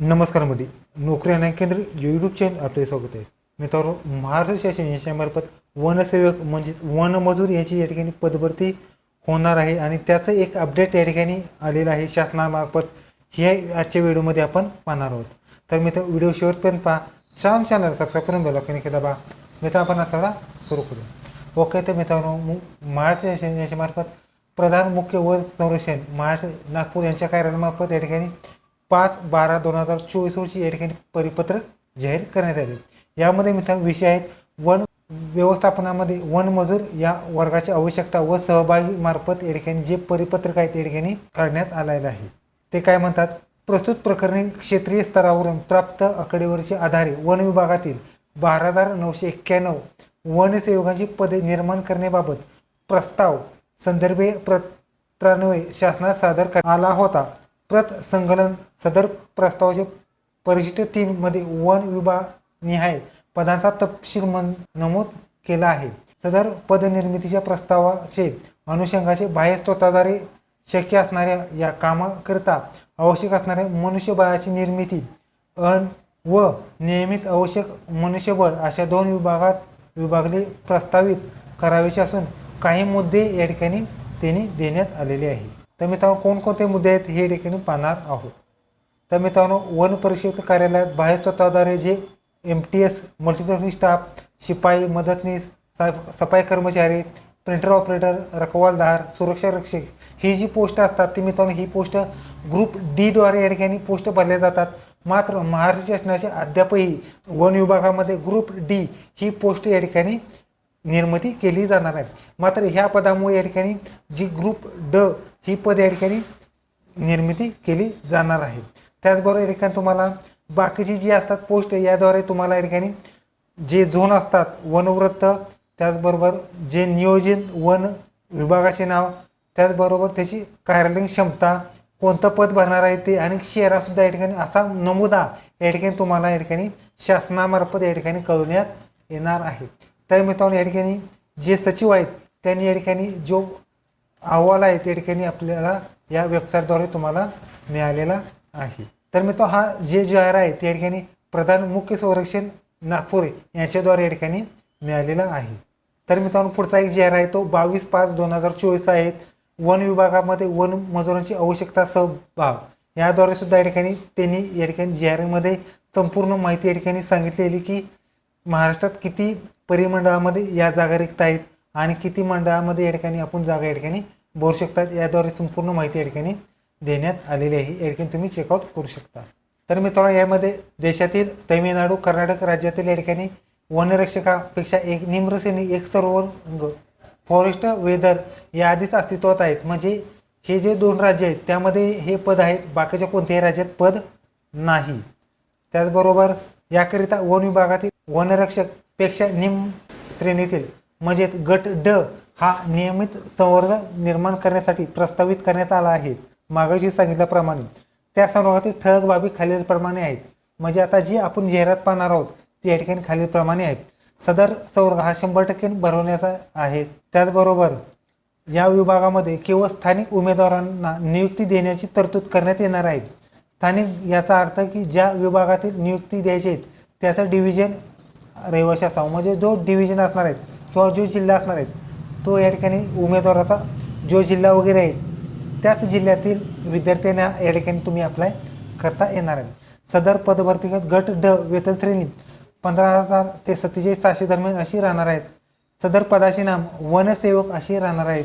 नमस्कार मोदी. नोकरी आणि केंद्र यूट्यूब चॅनल आपले स्वागत आहे. मित्रांनो महाराष्ट्र शासन यांच्यामार्फत वनसेवक म्हणजेच वनमजूर याची या ठिकाणी पदभरती होणार आहे आणि त्याचं एक अपडेट या ठिकाणी आलेलं आहे शासनामार्फत. हे आजच्या व्हिडिओमध्ये आपण पाहणार आहोत. तर मित्र व्हिडिओ शेवटपर्यंत पहा. छान चॅनल सबस्क्राईब करून बेल केला बा मित्र आपण आज सगळा सुरू करू. ओके तर मित्रांनो मु- महाराष्ट्र शासन यांच्यामार्फत प्रधान मुख्य वन संरक्षण महाराष्ट्र नागपूर यांच्या कार्यालयामार्फत या ठिकाणी पाच बारा दोन हजार चोवीस रोजी या ठिकाणी परिपत्रक जाहीर करण्यात आले. यामध्ये मित्रांनो विषय आहेत वन व्यवस्थापनामध्ये वन मजूर या वर्गाची आवश्यकता व सहभागी मार्फत या ठिकाणी जे परिपत्रक आहे ते ठिकाणी काढण्यात आलेलं आहे. ते काय म्हणतात? प्रस्तुत प्रकरणी क्षेत्रीय स्तरावरून प्राप्त आकडेवारीच्या आधारे वन विभागातील बारा हजार नऊशे एक्क्याण्णव वनसेवकांची पदे निर्माण करण्याबाबत प्रस्ताव संदर्भे पत्रान्वये शासनात सादर आला होता. प्रत संकलन सदर प्रस्तावाचे परिशिष्ट तीन मध्ये वन विभागनिहाय पदांचा तपशील मन नमूद केला आहे. सदर पदनिर्मितीच्या प्रस्तावाचे अनुषंगाचे बाह्य स्त्रोताद्वारे शक्य असणाऱ्या या कामाकरिता आवश्यक असणाऱ्या मनुष्यबळाची निर्मिती अन व नियमित आवश्यक मनुष्यबळ अशा दोन विभागात विभागले प्रस्तावित करावेचे असून काही मुद्दे या ठिकाणी त्यांनी देण्यात आलेले आहे तर मित्रांनो कोणकोणते मुद्दे आहेत हे ठिकाणी पाहणार आहोत. तर मित्रांनो वन परिषद कार्यालयात बाहेर स्वतःद्वारे जे एम टी एस मल्टीटर्नी स्टाफ शिपाई मदतनीस सा- सफाई कर्मचारी प्रिंटर ऑपरेटर रखवालदार सुरक्षा रक्षक ही जी पोस्ट असतात ती मित्रांनो ही पोस्ट ग्रुप डीद्वारे या ठिकाणी पोस्ट भरल्या जातात. मात्र महाराष्ट्र शासनाच्या अद्यापही वन विभागामध्ये ग्रुप डी ही पोस्ट या ठिकाणी निर्मिती केली जाणार आहे. मात्र ह्या पदामुळे या ठिकाणी जी ग्रुप ड ही पद या ठिकाणी निर्मिती केली जाणार आहे. त्याचबरोबर या ठिकाणी तुम्हाला बाकीची जी असतात पोस्ट याद्वारे तुम्हाला या ठिकाणी जे झोन असतात वनवृत्त त्याचबरोबर जे नियोजन वन विभागाचे नाव त्याचबरोबर त्याची कार्यालयीन क्षमता कोणतं पद भरणार आहे ते आणि शेअरासुद्धा या ठिकाणी असा नमुदा या ठिकाणी तुम्हाला या ठिकाणी शासनामार्फत या ठिकाणी कळवण्यात येणार आहे. तर मित्रांनो या ठिकाणी जे सचिव आहेत त्यांनी या ठिकाणी जो अहवाल आहे त्या ठिकाणी आपल्याला या वेबसाईटद्वारे तुम्हाला मिळालेला आहे. तर मित्र हा जे जाहीर आहे त्या ठिकाणी प्रधान मुख्य संरक्षण नागपूर यांच्याद्वारे या ठिकाणी मिळालेला आहे. तर मित्रांनो पुढचा एक जाहीर आहे तो बावीस पाच दोन हजार चोवीस आहे. वन विभागामध्ये वन मजुरांची आवश्यकता सहभाग. याद्वारे सुद्धा या ठिकाणी त्यांनी या ठिकाणी जाहिरातीमध्ये संपूर्ण माहिती या ठिकाणी सांगितलेली की महाराष्ट्रात किती परिमंडळामध्ये या जागा रिक्त आहेत आणि किती मंडळामध्ये या ठिकाणी आपण जागा या ठिकाणी भरू शकतात याद्वारे संपूर्ण माहिती या ठिकाणी देण्यात आलेली आहे. या ठिकाणी तुम्ही चेकआउट करू शकता. तर मित्रांनो यामध्ये देशातील तमिळनाडू कर्नाटक राज्यातील या ठिकाणी वनरक्षकापेक्षा एक निम्रसेनी एक सरोवर फॉरेस्ट वेदर या आधीच अस्तित्वात आहेत. म्हणजे हे जे दोन राज्य आहेत त्यामध्ये हे पद आहेत बाकीच्या कोणत्याही राज्यात पद नाही. त्याचबरोबर याकरिता वन विभागातील वनरक्षकपेक्षा निम्न श्रेणीतील म्हणजेच गट ड हा नियमित संवर्ग निर्माण करण्यासाठी प्रस्तावित करण्यात आला आहे. मागाशी सांगितल्याप्रमाणे त्या संवर्गातील ठळक बाबी खालीलप्रमाणे आहेत. म्हणजे आता जी आपण जाहिरात पाहणार आहोत ती या ठिकाणी खालीलप्रमाणे आहेत. सदर संवर्ग हा शंभर टक्के भरवण्याचा आहे. त्याचबरोबर या विभागामध्ये केवळ स्थानिक उमेदवारांना नियुक्ती देण्याची तरतूद करण्यात येणार आहे. स्थानिक याचा अर्थ की ज्या विभागातील नियुक्ती द्यायची आहेत त्याचं डिव्हिजन रहिवाशी असावं. म्हणजे जो डिव्हिजन असणार आहेत किंवा जो जिल्हा असणार आहेत तो या ठिकाणी उमेदवाराचा जो जिल्हा वगैरे आहे त्याच जिल्ह्यातील विद्यार्थ्यांना या ठिकाणी तुम्ही अप्लाय करता येणार आहे. सदर पदभरतीगत गट ड वेतन श्रेणी पंधरा हजार ते सत्तेचाळीस सहाशे दरम्यान अशी राहणार आहेत. सदर पदाचे नाम वनसेवक अशी राहणार आहेत.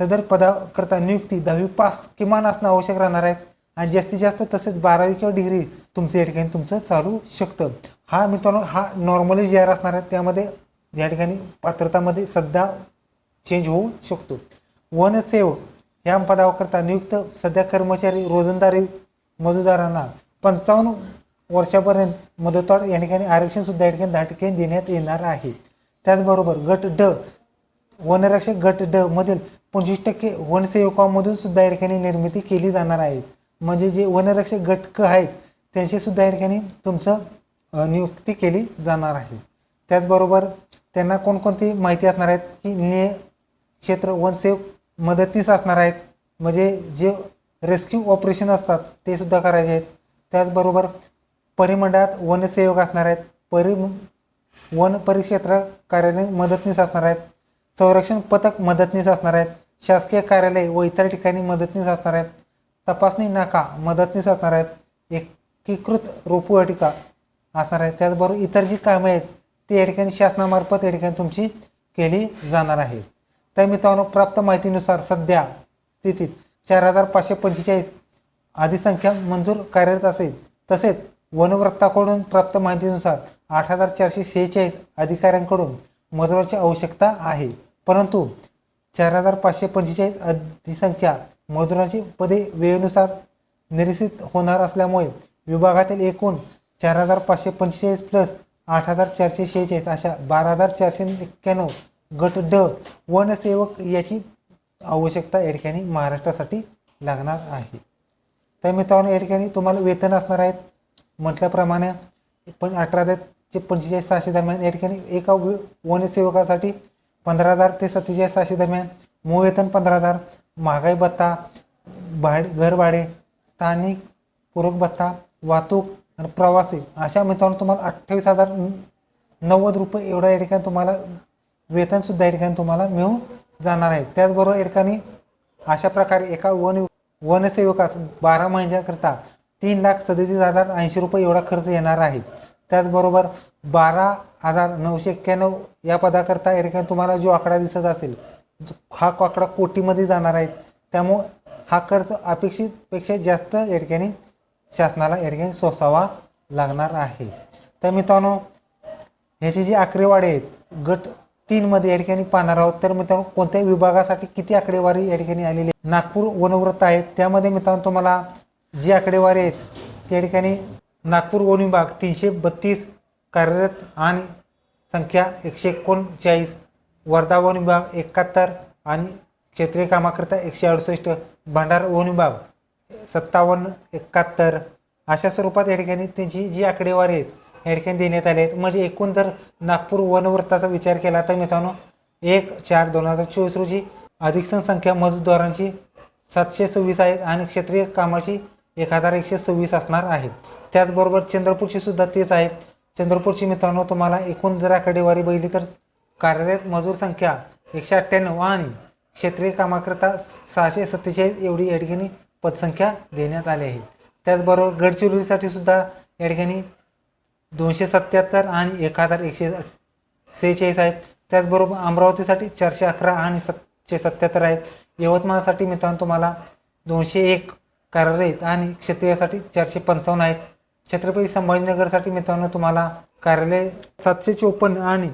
सदर पदाकरता नियुक्ती दहावी पास किमान असणं आवश्यक राहणार आहेत आणि जास्तीत जास्त तसेच बारावी किंवा डिग्री तुमचं या ठिकाणी तुमचं चालू शकतं. हा मित्रांनो हा नॉर्मली जे आर असणार आहे त्यामध्ये या ठिकाणी पात्रतामध्ये सध्या चेंज होऊ शकतो. वनसेवक या पदाकरता नियुक्त सध्या कर्मचारी रोजंदारी मजुदारांना पंचावन्न वर्षापर्यंत मदतवाढ या ठिकाणी आरक्षण सुद्धा या ठिकाणी दहा टक्के देण्यात येणार आहे. त्याचबरोबर गट ड वनरक्षक गट ड मधील पंचवीस टक्के वनसेवकांमधून सुद्धा या ठिकाणी निर्मिती केली जाणार आहे. म्हणजे जे वनरक्षक गट क आहेत त्यांची सुद्धा या ठिकाणी तुमचं नियुक्ती केली जाणार आहे. त्याचबरोबर त्यांना कोणकोणती माहिती असणार आहेत की ने क्षेत्र वनसेव मदतीस असणार आहेत? म्हणजे जे रेस्क्यू ऑपरेशन असतात ते सुद्धा करायचे आहेत. त्याचबरोबर परिमंडळात वनसेवक असणार आहेत. परि वन परिक्षेत्र कार्यालय मदतनीस असणार आहेत. संरक्षण पथक मदतनीस असणार आहेत. शासकीय कार्यालय व इतर ठिकाणी मदतनीस असणार आहेत. तपासणी नाका मदतनीस असणार आहेत. एकीकृत रोपवाटिका असणार आहेत. त्याचबरोबर इतर जी कामे आहेत ती या ठिकाणी शासनामार्फत या ठिकाणी तुमची केली जाणार आहे. तर मित्रांनो प्राप्त माहितीनुसार सध्या स्थितीत चार हजार पाचशे पंचेचाळीस आदिसंख्या मंजूर कार्यरत असेल. तसेच वनवृत्ताकडून प्राप्त माहितीनुसार आठ हजार चारशे शेहेचाळीस अधिकाऱ्यांकडून मजुराची आवश्यकता आहे. परंतु चार हजार पाचशे पंचेचाळीस अधिसंख्या मजुरांची पदे वेळेनुसार निरसित होणार असल्यामुळे विभागातील एकूण चार हजार पाचशे पंचेचाळीस प्लस आठ हजार चारशे शेहेचाळीस अशा बारा हजार चारशे एक्क्याण्णव गट ड वनसेवक याची आवश्यकता या ठिकाणी महाराष्ट्रासाठी लागणार आहे. तर मित्रांनो या ठिकाणी तुम्हाला वेतन असणार आहेत म्हटल्याप्रमाणे पण अठरा हजार ते पंचेचाळीस सहाशे दरम्यान या ठिकाणी एका व- वनसेवकासाठी पंधरा हजार ते सत्तेचाळीस सहाशे दरम्यान मूळ वेतन पंधरा हजार महागाई भत्ता भाड घर भाडे स्थानिक पूरक भत्ता वाहतूक आणि प्रवासी अशा मित्रांनो तुम्हाला अठ्ठावीस हजार नव्वद रुपये एवढा या ठिकाणी तुम्हाला वेतनसुद्धा या ठिकाणी तुम्हाला मिळून जाणार आहे. त्याचबरोबर या ठिकाणी अशा प्रकारे एका वन वनसेवकास बारा महिन्याकरता तीन लाख सदतीस हजार ऐंशी रुपये एवढा खर्च येणार आहे. त्याचबरोबर बारा हजार नऊशे एक्क्याण्णव या पदाकरता या ठिकाणी तुम्हाला जो आकडा दिसत असेल हा आकडा कोटीमध्ये जाणार आहे. त्यामुळं हा खर्च अपेक्षितपेक्षा जास्त या ठिकाणी शासनाला या ठिकाणी सोसावा लागणार आहे. तर मित्रांनो ह्याची जी आकडेवारी आहेत गट तीनमध्ये या ठिकाणी पाहणार आहोत. तर मित्रांनो कोणत्या विभागासाठी किती आकडेवारी या ठिकाणी आलेली आहे नागपूर वनवृत्त आहेत त्यामध्ये मित्रांनो तुम्हाला जी आकडेवारी आहेत त्या ठिकाणी नागपूर वन विभाग तीनशे बत्तीस कार्यरत आणि संख्या एकशे एकोणचाळीस वर्धा वन विभाग एकाहत्तर आणि क्षेत्रीय कामाकरिता एकशे अडुसष्ट भंडारा वन विभाग सत्तावन्न एकाहत्तर अशा स्वरूपात या ठिकाणी त्यांची जी आकडेवारी आहेत या ठिकाणी देण्यात आले आहेत. म्हणजे एकूण जर नागपूर वनवृत्ताचा विचार केला तर मित्रांनो एक चार दोन हजार चोवीस रोजी अधिकसन संख्या मजूरदारांची सातशे सव्वीस आहेत आणि क्षेत्रीय कामाची एक हजार एकशे सव्वीस असणार आहेत त्याचबरोबर चंद्रपूरची सुद्धा तेच आहे. चंद्रपूरची मित्रांनो तुम्हाला एकूण जर आकडेवारी बघितली तर कार्यरत मजूर संख्या एकशे अठ्ठ्याण्णव आणि क्षेत्रीय कामाकरिता सहाशे सत्तेचाळीस एवढी या ठिकाणी पदसंख्या देण्यात आली आहे. त्याचबरोबर गडचिरोलीसाठी सुद्धा या ठिकाणी दोनशे सत्याहत्तर आणि एक हजार एकशे सेहेचाळीस आहेत. त्याचबरोबर अमरावतीसाठी चारशे अकरा आणि सातशे सत्याहत्तर आहेत. यवतमाळसाठी मित्रांनो तुम्हाला दोनशे एक कार्यरत आणि क्षेत्रीयसाठी चारशे पंचावन्न आहेत. छत्रपती संभाजीनगरसाठी मित्रांनो तुम्हाला कार्यालय सातशे चोपन्न आणि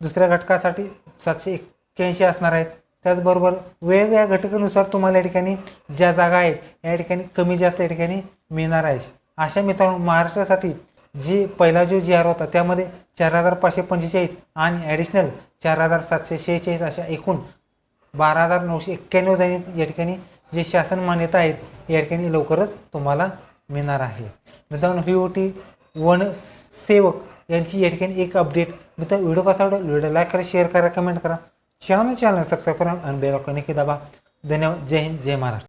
दुसऱ्या घटकासाठी सातशे एक्क्याऐंशी असणार आहेत. त्याचबरोबर वेगवेगळ्या घटकानुसार तुम्हाला या ठिकाणी ज्या जागा आहेत या ठिकाणी कमी जास्त या ठिकाणी मिळणार आहे. अशा मित्रांनो महाराष्ट्रासाठी जी पहिला जो जी आर होता त्यामध्ये चार हजार पाचशे पंचेचाळीस आणि ॲडिशनल चार हजार सातशे शेहेचाळीस अशा एकूण बारा हजार नऊशे एक्क्याण्णव जाणी या ठिकाणी जे शासन मान्यता आहेत या ठिकाणी लवकरच तुम्हाला मिळणार आहे. मित्रांनो व्ही ओ टी वन सेवक यांची या ठिकाणी एक अपडेट मित्र व्हिडिओ कसा आवडेल? व्हिडिओ लाईक करा शेअर करा कमेंट करा. चॅनल चॅनल सबस्क्राईब करा आणि बेल आयकॉन नक्की दाबा धन्यवाद जय हिंद जय महाराष्ट्र